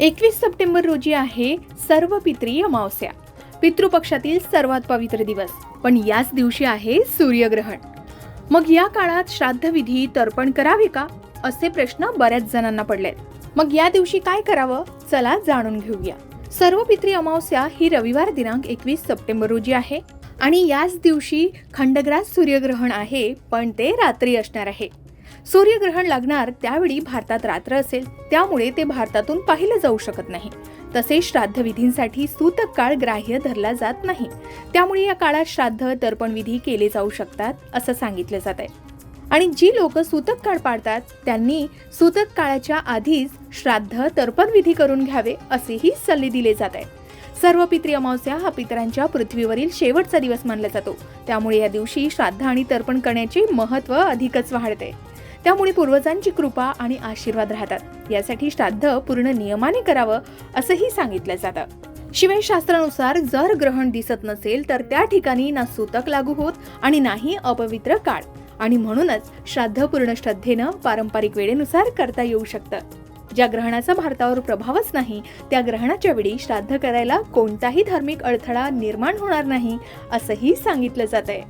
एकवीस सप्टेंबर रोजी आहे सर्व पित्री अमावस्या. पितृपक्षातील सर्वात पवित्र दिवस. पण याच दिवशी आहे सूर्यग्रहण. मग या काळात श्राद्धविधी तर्पण करावे का? असे प्रश्न बऱ्याच जणांना पडलेत. मग या दिवशी काय करावं? चला जाणून घेऊया. सर्व पित्री अमावस्या ही रविवार दिनांक एकवीस सप्टेंबर रोजी आहे. आणि याच दिवशी खंडग्रास सूर्यग्रहण आहे पण ते रात्री असणार आहे. सूर्यग्रहण लागणार त्यावेळी भारतात रात्र असेल त्यामुळे ते भारतातून पाहिलं जाऊ शकत नाही. तसेच श्राद्धविधींसाठी सूतक काळ ग्राह्य धरला जात नाही. त्यामुळे या काळात श्राद्ध तर्पणविधी केले जाऊ शकतात असं सांगितलं जात आहे आणि जी लोक सूतक काळ पाळतात त्यांनी सूतक काळाच्या आधीच श्राद्ध तर्पणविधी करून घ्यावे असेही सल्ले दिले जात आहेत सर्व पित्री अमावस्या हा पितरांच्या पृथ्वीवरील शेवटचा दिवस मानला जातो. त्यामुळे या दिवशी श्राद्ध आणि तर्पण करण्याचे महत्त्व अधिकच वाढते त्यामुळे पूर्वजांची कृपा आणि आशीर्वाद राहतात. यासाठी श्राद्ध पूर्ण नियमाने करावं असंही सांगितलं जातं. शिवाय शास्त्रानुसार जर ग्रहण दिसत नसेल तर त्या ठिकाणी ना सूतक लागू होत आणि नाही अपवित्र काळ. आणि म्हणूनच श्राद्ध पूर्ण श्रद्धेनं पारंपरिक वेळेनुसार करता येऊ शकतं. ज्या ग्रहणाचा भारतावर प्रभावच नाही त्या ग्रहणाच्या वेळी श्राद्ध करायला कोणताही धार्मिक अडथळा निर्माण होणार नाही असंही सांगितलं जात आहे